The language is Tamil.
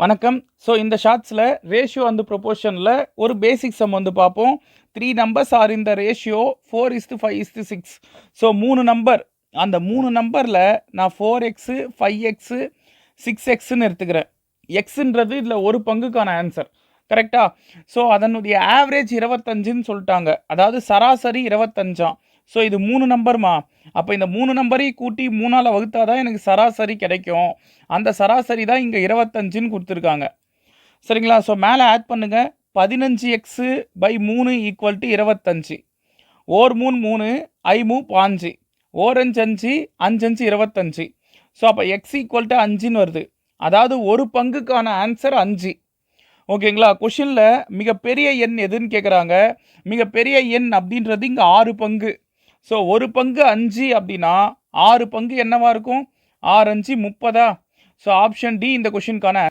வணக்கம். ஸோ இந்த ஷார்ட்ஸில் ரேஷியோ அந்த ப்ரொபோர்ஷனில் ஒரு பேசிக் சம் வந்து பார்ப்போம். த்ரீ நம்பர்ஸ் ஆர் இந்த ratio four is to five is to six so மூணு நம்பர் அந்த மூணு நம்பரில் நான் four x five x six எக்ஸுன்னு எடுத்துக்கிறேன். எக்ஸுன்றது இதில் ஒரு பங்குக்கான ஆன்சர் கரெக்டாக ஸோ அதனுடைய ஆவரேஜ் இருபத்தஞ்சுன்னு சொல்லிட்டாங்க. அதாவது சராசரி இருபத்தஞ்சாம் ஸோ இது மூணு நம்பர்மா? அப்போ இந்த மூணு நம்பரையும் கூட்டி மூணால் வகுத்தா தான் எனக்கு சராசரி கிடைக்கும். அந்த சராசரி தான் இங்கே இருபத்தஞ்சுன்னு கொடுத்துருக்காங்க. சரிங்களா? ஸோ மேலே ஆட் பண்ணுங்கள் பதினஞ்சு எக்ஸு பை மூணு ஈக்குவல் டு இருபத்தஞ்சு. ஓர் மூணு மூணு ஐ மூ பாஞ்சு. ஓரஞ்சு அஞ்சு அஞ்சஞ்சு இருபத்தஞ்சு. ஸோ அப்போ எக்ஸ் ஈக்குவல் டு அஞ்சுன்னு வருது. அதாவது ஒரு பங்குக்கான ஆன்சர் அஞ்சு. ஓகேங்களா? கொஷினில் மிகப்பெரிய எண் எதுன்னு கேட்குறாங்க மிகப்பெரிய எண் அப்படின்றது இங்கே ஆறு பங்கு. ஸோ ஒரு பங்கு அஞ்சு அப்படின்னா ஆறு பங்கு என்னவா இருக்கும்? ஆறு அஞ்சு முப்பதா? ஸோ ஆப்ஷன் டி இந்த கொஷினுக்கான